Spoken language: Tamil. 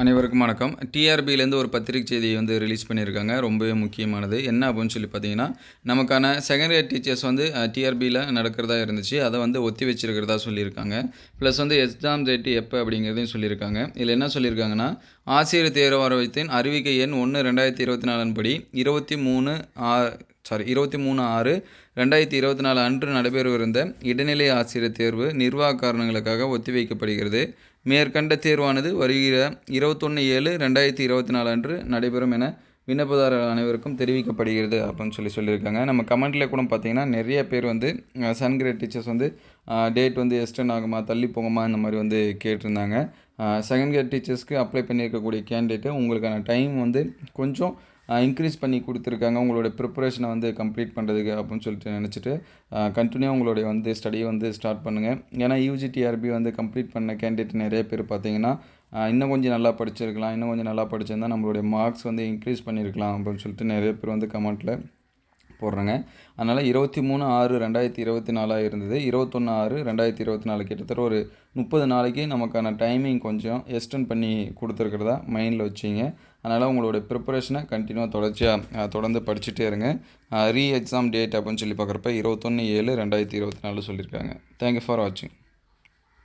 அனைவருக்கும் வணக்கம். டிஆர்பியிலேருந்து ஒரு பத்திரிகை செய்தியை வந்து ரிலீஸ் பண்ணியிருக்காங்க. ரொம்பவே முக்கியமானது. என்ன அப்படின்னு சொல்லி பார்த்தீங்கன்னா நமக்கான செகண்ட் இயர் டீச்சர்ஸ் வந்து டிஆர்பியில் நடக்கிறதா இருந்துச்சு. அதை வந்து ஒத்தி வச்சிருக்கிறதா சொல்லியிருக்காங்க. ப்ளஸ் வந்து எக்ஸாம் டேட்டு எப்போ அப்படிங்கிறதையும் சொல்லியிருக்காங்க. இதில் என்ன சொல்லியிருக்காங்கன்னா ஆசிரியர் தேர்வாரத்தின் அறிவிக்கை எண் ஒன்று ரெண்டாயிரத்தி இருபத்தி நாலின் படி இருபத்தி மூணு ஆ சாரி இருபத்தி மூணு ஆறு ரெண்டாயிரத்தி இருபத்தி நாலு அன்று நடைபெறவிருந்த இடைநிலை ஆசிரியர் தேர்வு நிர்வாக காரணங்களுக்காக ஒத்திவைக்கப்படுகிறது. மேற்கண்ட தேர்வானது வருகிற இருபத்தொன்று ஏழு ரெண்டாயிரத்தி இருபத்தி நாலு அன்று நடைபெறும் என விண்ணப்பதாரர் அனைவருக்கும் தெரிவிக்கப்படுகிறது அப்படின்னு சொல்லி சொல்லியிருக்காங்க. நம்ம கமெண்ட்டில் கூட பார்த்தீங்கன்னா நிறைய பேர் வந்து சன் கிரேட் டீச்சர்ஸ் வந்து டேட் வந்து எக்ஸ்டெண்ட் ஆகுமா தள்ளி போகுமா இந்த மாதிரி வந்து கேட்டிருந்தாங்க. செகண்ட் இயர் டீச்சர்ஸ்க்கு அப்ளை பண்ணியிருக்கக்கூடிய கேண்டிடேட்டு உங்களுக்கான டைம் வந்து கொஞ்சம் இன்க்ரீஸ் பண்ணி கொடுத்துருக்காங்க. உங்களோட ப்ரிப்பரேஷனை வந்து கம்ப்ளீட் பண்ணுறதுக்கு அப்படின்னு சொல்லிட்டு நினச்சிட்டு கண்டினியூ உங்களுடைய வந்து ஸ்டடியை வந்து ஸ்டார்ட் பண்ணுங்கள் ஏன்னா யூஜிடிஆர்பி வந்து கம்ப்ளீட் பண்ண கேண்டிடேட் நிறைய பேர் பார்த்தீங்கன்னா இன்னும் கொஞ்சம் நல்லா படிச்சிருக்கலாம். இன்னும் கொஞ்சம் நல்லா படிச்சிருந்தால் நம்மளுடைய மார்க்ஸ் வந்து இன்க்ரீஸ் பண்ணியிருக்கலாம் அப்படின்னு சொல்லிட்டு நிறைய பேர் வந்து கமெண்ட்டில் போடுறேங்க. அதனால் இருபத்தி மூணு ஆறு ரெண்டாயிரத்தி இருபத்தி நாலாக இருந்தது. இருபத்தொன்று ஆறு ரெண்டாயிரத்தி இருபத்தி நாலு கிட்டத்தட்ட ஒரு முப்பது நாளைக்கு நமக்கான டைமிங் கொஞ்சம் எக்ஸ்டெண்ட் பண்ணி கொடுத்துருக்கிறதா மைண்டில் வச்சிங்க. அதனால் உங்களோட ப்ரிப்பரேஷனை கண்டினியூவாக தொடர்ச்சியாக தொடர்ந்து படிச்சுட்டே இருங்க. ரீ எக்ஸாம் டேட் அப்படின்னு சொல்லி பார்க்குறப்ப இருபத்தொன்று ஏழு ரெண்டாயிரத்தி இருபத்தி நாலு சொல்லியிருக்காங்க. தேங்க்யூ ஃபார் வாட்சிங்